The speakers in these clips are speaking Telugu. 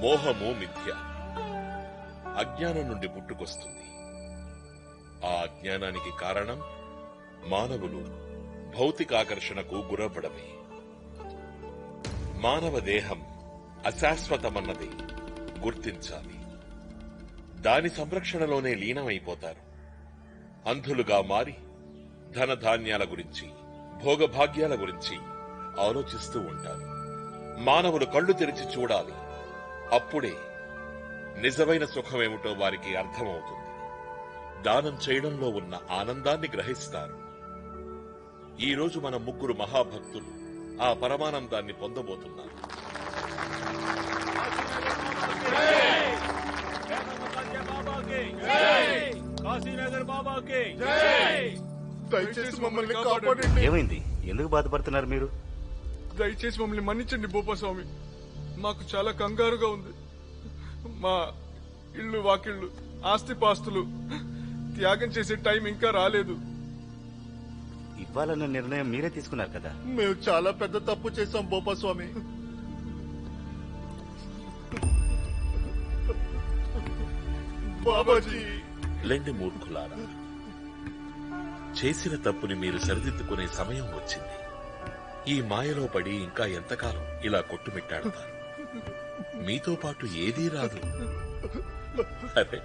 మోహము మిథ్య. అజ్ఞానం నుండి పుట్టుకొస్తుంది. ఆ అజ్ఞానానికి కారణం మానవులు భౌతిక ఆకర్షణకు గురవ్వడమే. మానవ దేహం అశాశ్వతమన్నది గుర్తించాలి. దాని సంరక్షణలోనే లీనమైపోతారు. అంధులుగా మారి ధనధాన్యాల గురించి భోగభాగ్యాల గురించి ఆలోచిస్తూ ఉంటారు మానవులు కళ్ళు తెరిచి చూడాలి. అప్పుడే నిజమైన సుఖమేమిటో వారికి అర్థమవుతుంది. దానం చేయడంలో ఉన్న ఆనందాన్ని గ్రహిస్తారు. ఈ రోజు మన ముగ్గురు మహాభక్తులు ఆ పరమానందాన్ని పొందబోతున్నారు. కాశీనగర్ బాబాకి దయచేసి మమ్మల్ని కాపాడండి. ఏమైంది? ఎందుకు బాధపడుతున్నారు మీరు? దయచేసి మమ్మల్ని మన్నించండి భూపస్వామి మాకు చాలా కంగారుగా ఉంది. మా ఇల్లు వాకిళ్ళు ఆస్తిపాస్తులు త్యాగం చేసే టైం ఇంకా రాలేదు. ఇవ్వాలన్న నిర్ణయం మీరే తీసుకున్నారు కదా? మేము చాలా పెద్ద తప్పు చేశాం భూపస్వామి బాబాజీ. లెండి మూర్ఖులారా. చేసిన తప్పుని మీరు సరిదిద్దుకునే సమయం వచ్చింది. ఈ మాయలో పడి ఇంకా ఎంతకాలం ఇలా కొట్టుమిట్టాడతారు మీతో పాటు ఏదీ రాదు. అరే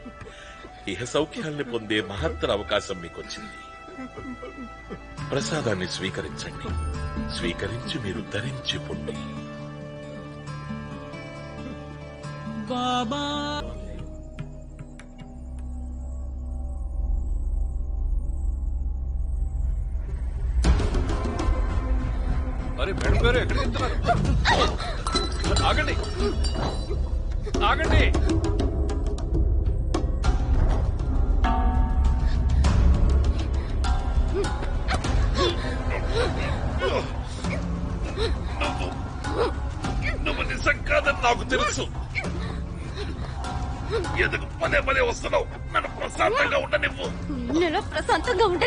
ఇహ సౌఖ్యాల్ని పొందే మహత్తర అవకాశం మీకొచ్చింది. ప్రసాదాన్ని స్వీకరించండి. స్వీకరించి మీరు ధరించి పొండి. బాబా మేడం గారు ఎక్కడికి వెళ్తున్నారు ఆగండి. ఆగండి. నువ్వు నిజం కాదని నాకు తెలుసు. ఎందుకు పదే పదే వస్తున్నావు? నన్ను ప్రశాంతంగా ఉండనివ్వు. నేను ప్రశాంతంగా ఉండ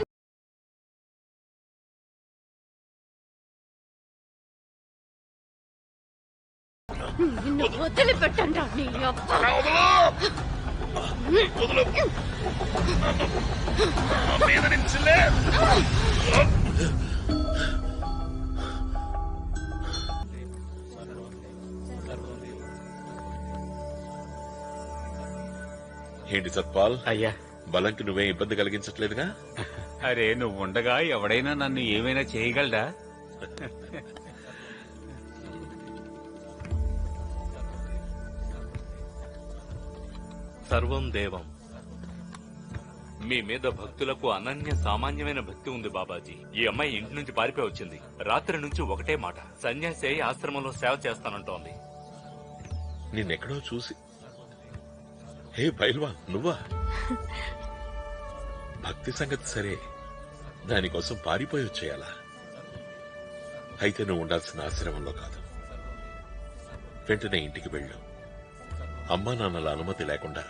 నిన్ను వదిలిపెట్టండి నీ అబ్బా మీద! ఏంటి సత్పాల్? అయ్యా. బలంకి నువ్వే ఇబ్బంది కలిగించట్లేదుగా? అరే నువ్వు ఉండగా ఎవడైనా నన్ను ఏమైనా చేయగలడా? సర్వం దేవం. మీ మీద భక్తులకు అనన్య సామాన్యమైన భక్తి ఉంది బాబాజీ. ఈ అమ్మాయి ఇంటి నుంచి పారిపోయి వచ్చింది. రాత్రి నుంచి ఒకటే మాట. సన్యాసి అయి ఆశ్రమంలో సేవ చేస్తానంటోంది. నిన్నెక్కడో చూసి. హే పైల్వా నువ్వా? భక్తి సంగతి సరే. దానికోసం పారిపోయి వచ్చేయాలా? అయితే నువ్వు ఉండాల్సిన ఆశ్రమంలో కాదు. వెంటనే ఇంటికి వెళ్ళు. అమ్మా నాన్నల అనుమతి లేకుండా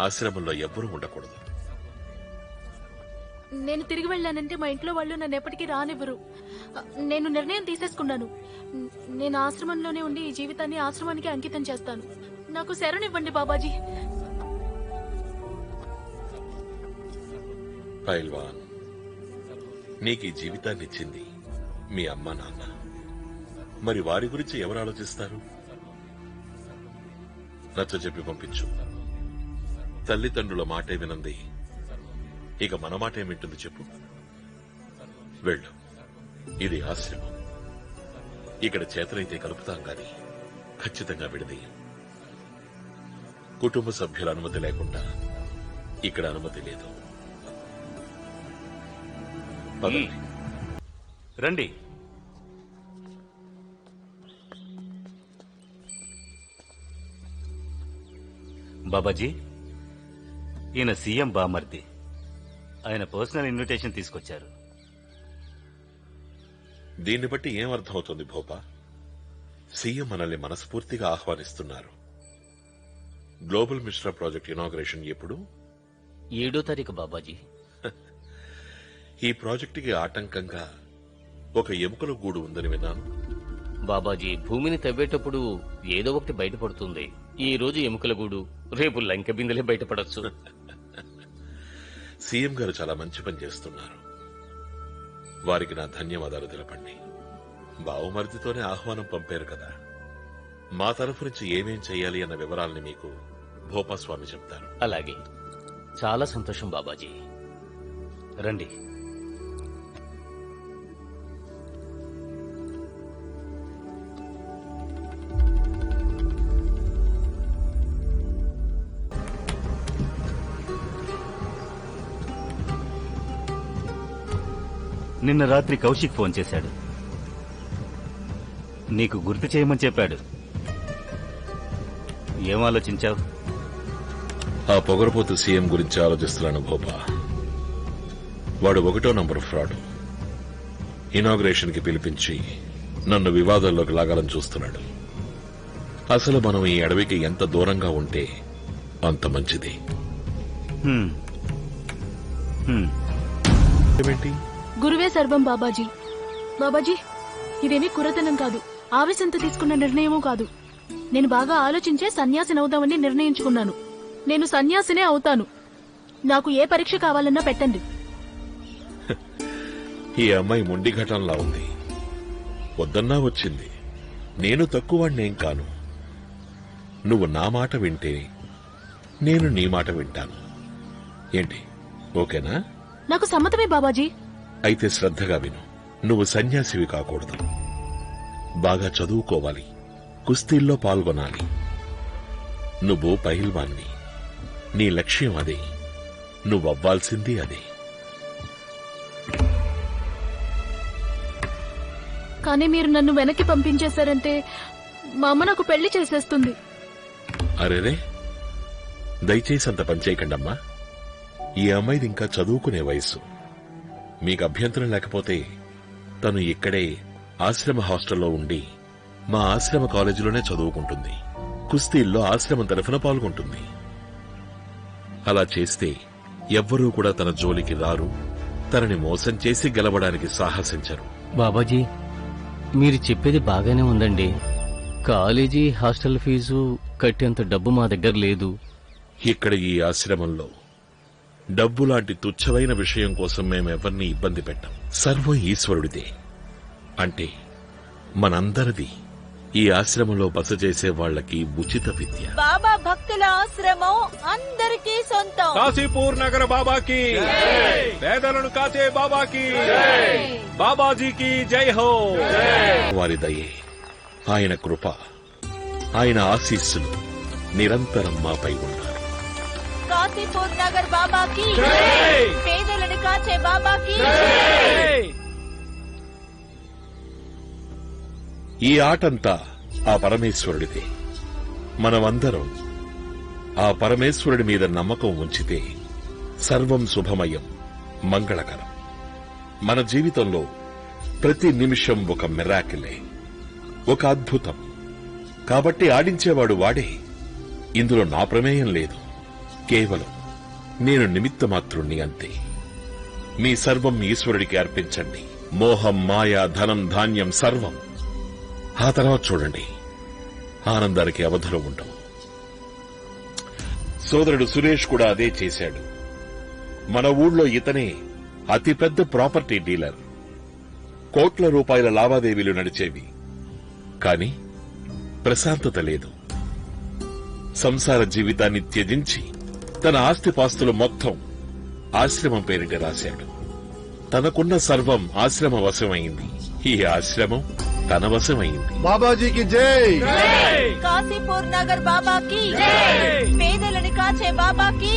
ఆశ్రమంలో ఎవ్వరూ ఉండకూడదు. నేను తిరిగి వెళ్ళానంటే మా ఇంట్లో వాళ్ళు నన్ను ఎప్పటికీ రానివ్వరు. నేను నిర్ణయం తీసేసుకున్నాను. నేను ఆశ్రమంలోనే ఉండి ఈ జీవితాన్ని ఆశ్రమానికి అంకితం చేస్తాను. నాకు శరణివ్వండి బాబాజీ. పైల్వాన్ నీకు ఈ జీవితాన్ని ఇచ్చింది మీ అమ్మ నాన్న. మరి వారి గురించి ఎవరు ఆలోచిస్తారు? నచ్చ చెప్పి పంపించు. తల్లిదండ్రుల మాటే వినంది ఇక మన మాట ఏమింటుంది చెప్పు. వెళ్ళు. ఇది ఆశ్రమం. ఇక్కడ చేతనైతే కలుపుతాం గాని ఖచ్చితంగా విడదీయం. కుటుంబ సభ్యుల అనుమతి లేకుండా ఇక్కడ అనుమతి లేదు. పదండి. రండి. బాబాజీ. ఈయన సీఎం బామర్ది. ఆయన పర్సనల్ ఇన్విటేషన్ తీసుకొచ్చారు. దీన్ని బట్టి ఏం అర్థమవుతుంది భోపా? సీఎం మనల్ని మనస్ఫూర్తిగా ఆహ్వానిస్తున్నారు. గ్లోబల్ మిశ్రా ప్రాజెక్ట్ ఇనాగ్రేషన్ ఎప్పుడు? ఏడో తారీఖు బాబాజీ. ఈ ప్రాజెక్టుకి ఆటంకంగా ఒక ఎముకల గూడు ఉందని విన్నాను. బాబాజీ భూమిని తవ్వేటప్పుడు ఏదో ఒకటి బయటపడుతుంది. ఈ రోజు ఎముకల గూడు రేపు లంకె బిందెలే బయటపడొచ్చు. సీఎం గారు చాలా మంచి పని చేస్తున్నారు. వారికి నా ధన్యవాదాలు తెలపండి. బావుమరిదితోనే ఆహ్వానం పంపారు కదా. మా తరఫు నుంచి ఏమేం చెయ్యాలి అన్న వివరాల్ని మీకు భోపాస్వామి చెప్తారు. అలాగే. చాలా సంతోషం బాబాజీ. రండి. నిన్న రాత్రి కౌశిక్ ఫోన్ చేశాడు. నీకు గుర్తు చేయమని చెప్పాడు. ఏం ఆలోచించావు? ఆ పొగరపోతు సీఎం గురించి ఆలోచిస్తున్నాను భోపా వాడు ఒకటో నంబర్ ఫ్రాడ్. ఇనాగ్రేషన్కి పిలిపించి నన్ను వివాదాల్లోకి లాగాలని చూస్తున్నాడు. అసలు మనం ఈ అడవికి ఎంత దూరంగా ఉంటే అంత మంచిది. ఏమేంటి? గురువే సర్వం బాబాజీ. బాబాజీ ఇదేమీ కురతనం కాదు. ఆవేశంతో తీసుకున్న నిర్ణయమూ కాదు. నేను బాగా ఆలోచించే సన్యాసిని అవుదామని నిర్ణయించుకున్నాను. నేను సన్యాసినే అవుతాను. నాకు ఏ పరీక్ష కావాలన్నా పెట్టండి. ఈ అమ్మాయి మొండి ఘటనలా ఉంది. వద్దన్నా వచ్చింది. నేను తక్కువనేం కాను. నువ్వు నా మాట వింటే నేను నీ మాట వింటాను. ఏంటి ఓకేనా? నాకు సమ్మతమే బాబాజీ. అయితే శ్రద్ధగా విను. నువ్వు సన్యాసివి కాకూడదు. బాగా చదువుకోవాలి. కుస్తీల్లో పాల్గొనాలి. నువ్వు పహిల్వాన్ని నీ లక్ష్యం అదే. నువ్వవ్వాల్సింది అదే. కానీ మీరు నన్ను వెనక్కి పంపించేశారంటే మా అమ్మ నాకు పెళ్ళి చేసేస్తుంది. అరేరే. దయచేసి అంత పనిచేయకండమ్మా ఈ అమ్మాయిది ఇంకా చదువుకునే వయసు మీకు అభ్యంతరం లేకపోతే తను ఇక్కడే ఆశ్రమ హాస్టల్లో ఉండి మా ఆశ్రమ కాలేజీలోనే చదువుకుంటుంది. కుస్తీల్లో ఆశ్రమం తరఫున పాల్గొంటుంది. అలా చేస్తే ఎవ్వరూ కూడా తన జోలికి రారు తనని మోసం చేసి గెలవడానికి సాహసించరు. బాబాజీ మీరు చెప్పేది బాగానే ఉందండి. కాలేజీ హాస్టల్ ఫీజు కట్టేంత డబ్బు మా దగ్గర లేదు. ఇక్కడ ఈ ఆశ్రమంలో డబ్బు లాంటి తుచ్చమైన విషయం కోసం మేమెవర్నీ ఇబ్బంది పెట్టం. సర్వం ఈశ్వరుడిదే. అంటే మనందరిది ఈ ఆశ్రమంలో బస చేసే వాళ్ళకి ఉచిత విద్య. బాబా భక్తుల ఆశ్రమం అందరికీ సొంతం. కాశీపూర్ నగర బాబాకి. పేదలను కాచే బాబాకి. బాబాజీకి జై హో. వారి దయే ఆయన కృప ఆయన ఆశీస్సులు నిరంతరం మాపై ఉన్నారు కాశీపూర్ నగర్ బాబాకి. పేదలను కాచే బాబాకి. ఈ ఆటంతా ఆ పరమేశ్వరుడిదే. మనమందరం ఆ పరమేశ్వరుడి మీద నమ్మకం ఉంచితే సర్వం శుభమయం మంగళకరం. మన జీవితంలో ప్రతి నిమిషం ఒక మిరాకిలే ఒక అద్భుతం. కాబట్టి ఆడించేవాడు వాడే. ఇందులో నా ప్రమేయం లేదు. కేవలం నేను నిమిత్త మాత్రుణ్ణి అంతే. మీ సర్వం ఈశ్వరుడికి అర్పించండి. మోహం మాయ ధనం ధాన్యం సర్వం. ఆ తర్వాత చూడండి. ఆనందానికి అవధులు ఉండవు. సోదరుడు సురేష్ కూడా అదే చేశాడు. మన ఊళ్ళో ఇతనే అతిపెద్ద ప్రాపర్టీ డీలర్. కోట్ల రూపాయల లావాదేవీలు నడిచేవి. కాని ప్రశాంతత లేదు. సంసార జీవితాన్ని త్యజించి తన ఆస్తిపాస్తులు మొత్తం ఆశ్రమం పేరిట రాశాడు. తనకున్న సర్వం ఆశ్రమ వశమైంది ఈ ఆశ్రమం తన వశమైంది. బాబాజీకి జై! కాశీపూర్ నగర్ బాబాకి పేదలను కాచే బాబాకి